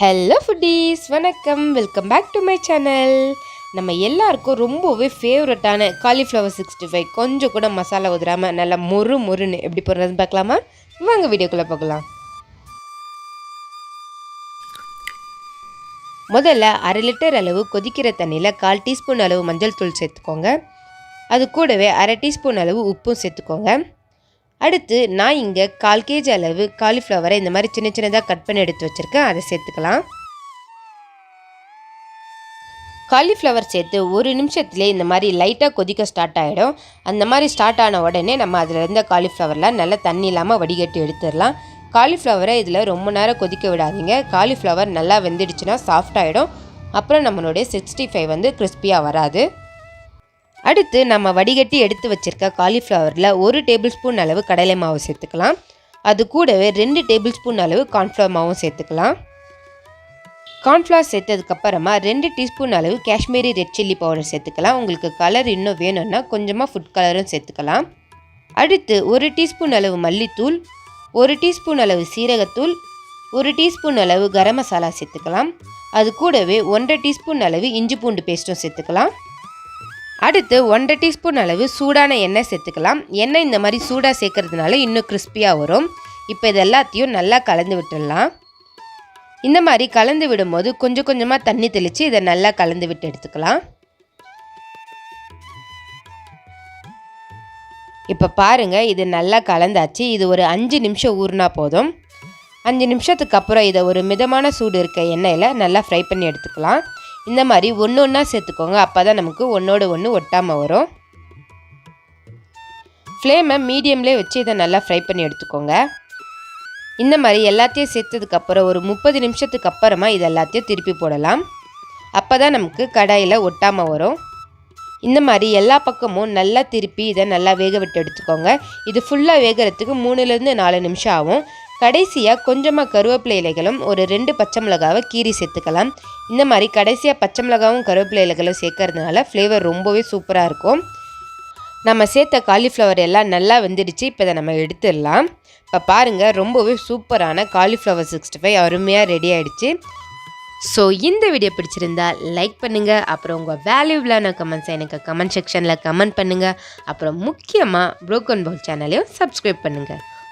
Hello foodies வணக்கம். Welcome back to my channel நம்ம எல்லாருக்கும் ரொம்பவே ஃபேவரட்டான காலிஃப்ளவர் சிக்ஸ்டி ஃபைவ் கொஞ்சம் கூட மசாலா உதிராமல் நல்லா மொறு மொறுன்னு எப்படி போடுறதுன்னு பார்க்கலாமா? வாங்க வீடியோக்குள்ளே பார்க்கலாம் முதல்ல அரை லிட்டர் அளவு கொதிக்கிற தண்ணியில் கால் டீஸ்பூன் அளவு மஞ்சள் தூள் சேர்த்துக்கோங்க. அது கூடவே அரை டீஸ்பூன் அளவு உப்பும் சேர்த்துக்கோங்க. அடுத்து நான் இங்கே கால் கேஜி அளவு காலிஃப்ளவரை இந்த மாதிரி சின்ன சின்னதாக கட் பண்ணி எடுத்து வச்சுருக்கேன். அதை சேர்த்துக்கலாம். காலிஃப்ளவர் சேர்த்து ஒரு நிமிஷத்துலேயே இந்த மாதிரி லைட்டாக கொதிக்க ஸ்டார்ட் ஆகிடும் அந்த மாதிரி ஸ்டார்ட் ஆன உடனே நம்ம அதில் இருந்த காலிஃப்ளவரில் நல்லா தண்ணி இல்லாமல் வடிகட்டி எடுத்துடலாம். காலிஃப்ளவரை இதில் ரொம்ப நேரம் கொதிக்க விடாதீங்க. காலிஃப்ளவர் நல்லா வெந்துடுச்சுன்னா சாஃப்ட் ஆகிடும் அப்புறம் நம்மளுடைய சிக்ஸ்டி ஃபைவ் வந்து கிறிஸ்பியாக வராது. அடுத்து நம்ம வடிகட்டி எடுத்து வச்சிருக்க காலிஃப்ளவரில் ஒரு டேபிள் ஸ்பூன் அளவு கடலை மாவு சேர்த்துக்கலாம். அது கூடவே ரெண்டு டேபிள் ஸ்பூன் அளவு கார்ன்ஃப்ளவர் மாவும் சேர்த்துக்கலாம். கார்ன்ஃப்ளவர் சேர்த்ததுக்கப்புறமா ரெண்டு டீஸ்பூன் அளவு காஷ்மீரி ரெட் சில்லி பவுடர் சேர்த்துக்கலாம். உங்களுக்கு கலர் இன்னும் வேணும்னா கொஞ்சமாக ஃபுட் கலரும் சேர்த்துக்கலாம். அடுத்து ஒரு டீஸ்பூன் அளவு மல்லித்தூள் ஒரு டீஸ்பூன் அளவு சீரகத்தூள் ஒரு டீஸ்பூன் அளவு கரம் மசாலா சேர்த்துக்கலாம். அது கூடவே ஒன்றரை டீஸ்பூன் அளவு இஞ்சி பூண்டு பேஸ்ட்டும் சேர்த்துக்கலாம். அடுத்து ஒன்றரை டீஸ்பூன் அளவு சூடான எண்ணெய் சேர்த்துக்கலாம். எண்ணெய் இந்த மாதிரி சூடாக சேர்க்கறதுனால இன்னும் கிறிஸ்பியாக வரும். இப்போ இது எல்லாத்தையும் நல்லா கலந்து விட்டுடலாம். இந்த மாதிரி கலந்து விடும்போது கொஞ்சம் கொஞ்சமாக தண்ணி தெளித்து இதை நல்லா கலந்து விட்டு எடுத்துக்கலாம். இப்போ பாருங்கள் இது நல்லா கலந்தாச்சு. இது ஒரு அஞ்சு நிமிஷம் ஊறினா போதும். அஞ்சு நிமிஷத்துக்கு அப்புறம் இதை ஒரு மிதமான சூடு இருக்க எண்ணெயில் நல்லா ஃப்ரை பண்ணி எடுத்துக்கலாம். இந்த மாதிரி ஒன்று ஒன்றா சேர்த்துக்கோங்க. அப்போ தான் நமக்கு ஒன்றோட ஒன்று ஒட்டாமல் வரும். ஃப்ளேமை மீடியம்லேயே வச்சு இதை நல்லா ஃப்ரை பண்ணி எடுத்துக்கோங்க. இந்த மாதிரி எல்லாத்தையும் சேர்த்ததுக்கப்புறம் ஒரு முப்பது நிமிஷத்துக்கு அப்புறமா இது எல்லாத்தையும் திருப்பி போடலாம். அப்போ தான் நமக்கு கடாயில் ஒட்டாமல் வரும். இந்த மாதிரி எல்லா பக்கமும் நல்லா திருப்பி இதை நல்லா வேக விட்டு எடுத்துக்கோங்க. இது ஃபுல்லாக வேகிறதுக்கு மூணுலேருந்து நாலு நிமிஷம் ஆகும். கடைசியாக கொஞ்சமாக கருவேப்பிலை இலைகளும் ஒரு ரெண்டு பச்சை மிளகாவை கீரி சேர்த்துக்கலாம். இந்த மாதிரி கடைசியாக பச்சை மிளகாவும் கருவேப்பிலை இலைகளும் சேர்க்கறதுனால ஃப்ளேவர் ரொம்பவே சூப்பராக இருக்கும். நம்ம சேர்த்த காலிஃப்ளவர் எல்லாம் நல்லா வெந்துடுச்சு. இப்போ இதை நம்ம எடுத்துடலாம். இப்போ பாருங்கள் ரொம்பவே சூப்பரான காலிஃப்ளவர் சிக்ஸ்டி ஃபைவ் அருமையாக ரெடி ஆகிடுச்சு ஸோ இந்த வீடியோ பிடிச்சிருந்தா லைக் பண்ணுங்கள் அப்புறம் உங்கள் வேல்யூபிளான கமெண்ட்ஸை எனக்கு கமெண்ட் செக்ஷனில் கமெண்ட் பண்ணுங்கள் அப்புறம் முக்கியமாக ப்ரோக்கன் பவுல் சேனலையும் சப்ஸ்கிரைப் பண்ணுங்கள்